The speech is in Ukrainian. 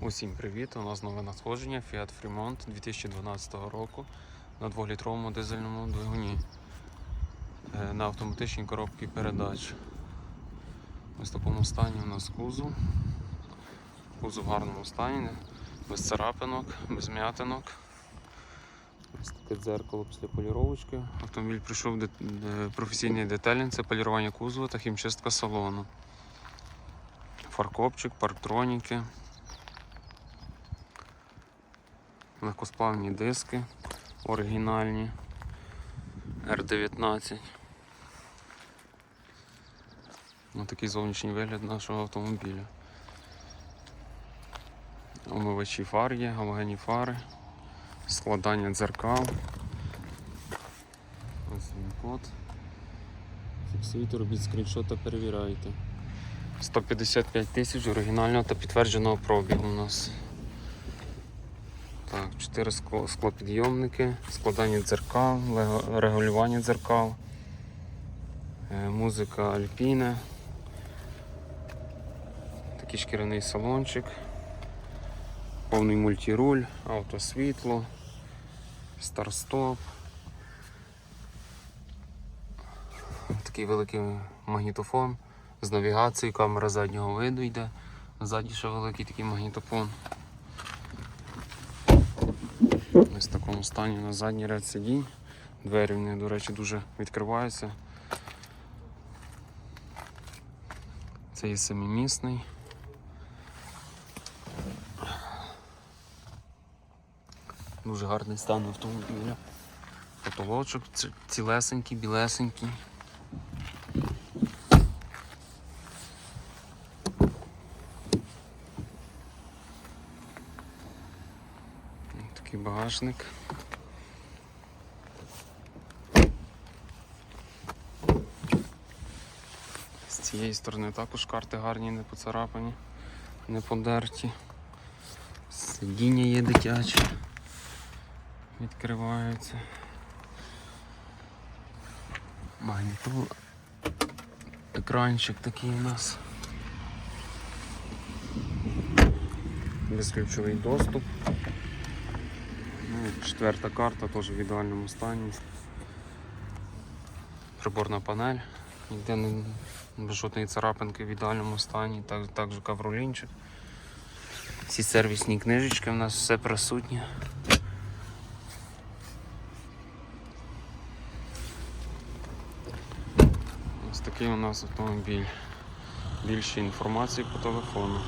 Усім привіт! У нас нове надходження Fiat Fremont 2012 року на 2-літровому дизельному двигуні е, на автоматичній коробці передач. Ось в такому стані у нас кузов. Кузов в гарному стані, без царапинок, без м'ятинок. Ось таке дзеркало після поліровочки. Автомобіль прийшов професійний детелінг, це полірування кузова та хімчистка салону. Фаркопчик, парктроніки. Легкосплавні диски оригінальні R19. Ось такий зовнішній вигляд нашого автомобіля. Омивачі фар є, галогенні фари, складання дзеркал. Ось він код. Фіксуйте, робіть скріншот та перевіряйте. 155 тисяч оригінального та підтвердженого пробігу у нас. Так, 4 скло, склопідйомники, складання дзеркал, регулювання дзеркал, е, музика Альпіна, такий шкіряний салончик, повний мультируль, автосвітло, старт-стоп. Такий великий магнітофон з навігацією, камера заднього виду йде. Ззаді ще великий такий магнітофон. Ось в такому стані на задній ряд сидінь. Двері вони, до речі, дуже відкриваються. Це є семимісний. Дуже гарний стан автомобіля. Потолочок цілесенький, білесенький. Такий багажник. З цієї сторони також карти гарні, не поцарапані, не подерті. Сидіння є дитяче. Відкривається. Магнітола. Екранчик такий у нас. Безключовий доступ. Ну, четверта карта теж в ідеальному стані. Приборна панель. Ніде не без жодної царапинки в ідеальному стані. Так, також кавролінчик. Всі сервісні книжечки у нас все присутнє. Ось такий у нас автомобіль. Більше інформації по телефону.